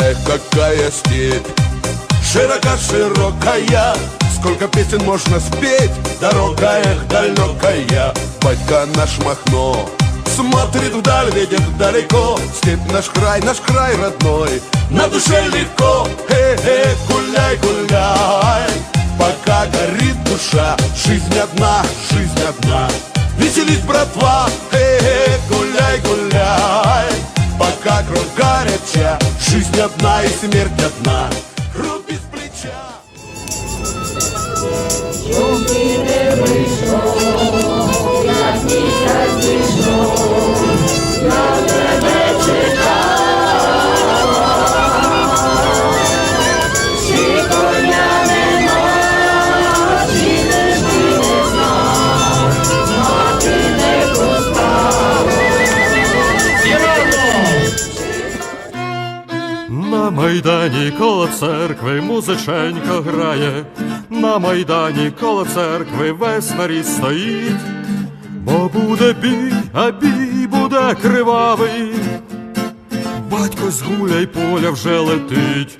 Эх, какая степь, широка-широкая, Сколько песен можно спеть, дорога эх далекая, Батька наш Махно смотрит вдаль, видит далеко, Степь наш край, наш край родной, на душе легко, э-э, гуляй, гуляй, пока горит душа, жизнь одна, жизнь одна. Веселись, братва, э-э, гуляй, гуляй, пока кровь горяча, жизнь одна и смерть одна. Руки с плеча. На майдані коло церкви музиченька грає, на майдані коло церкви весь нарід стоїть, бо буде бій, а бій буде кривавий. Батько з гуляй поля вже летить.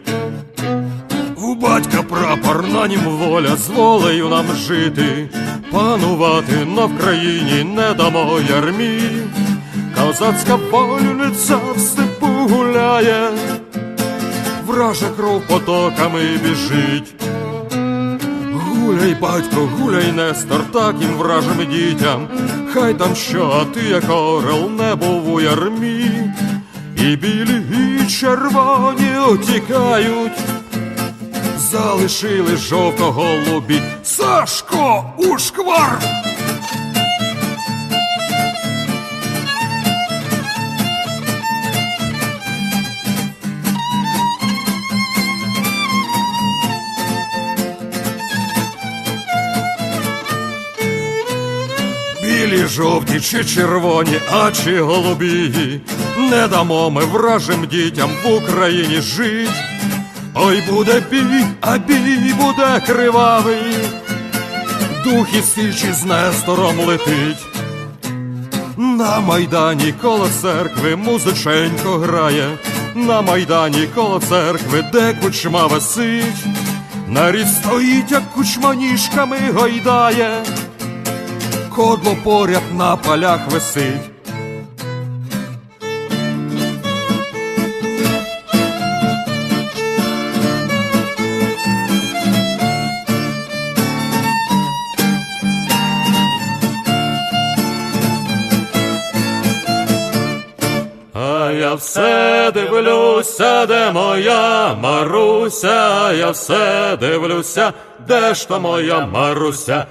У батька прапор на нім воля, з волею нам жити, панувати на Вкраїні не дамо ярмі. Козацька вольниця в степу гуляє, вража кров потоками біжить. Гуляй, батько, гуляй, Нестор, так їм вражим дітям, хай там що, а ти, як орел, не був у ярмі, і білі, і червоні утікають, залишили жовто-голубі. Сашко, ушквар! Білі, жовті чи червоні, а чи голубі, не дамо ми вражим дітям в Україні жить. Ой, буде бій, а бій буде кривавий, дух і січі з Нестором летить. На майдані коло церкви музиченько грає, на майдані коло церкви, де кучма висить, на нарід стоїть, як кучма ніжками гойдає, кодло поряд на полях висить. А я все дивлюся, де моя Маруся, я все дивлюся, де ж то моя Маруся,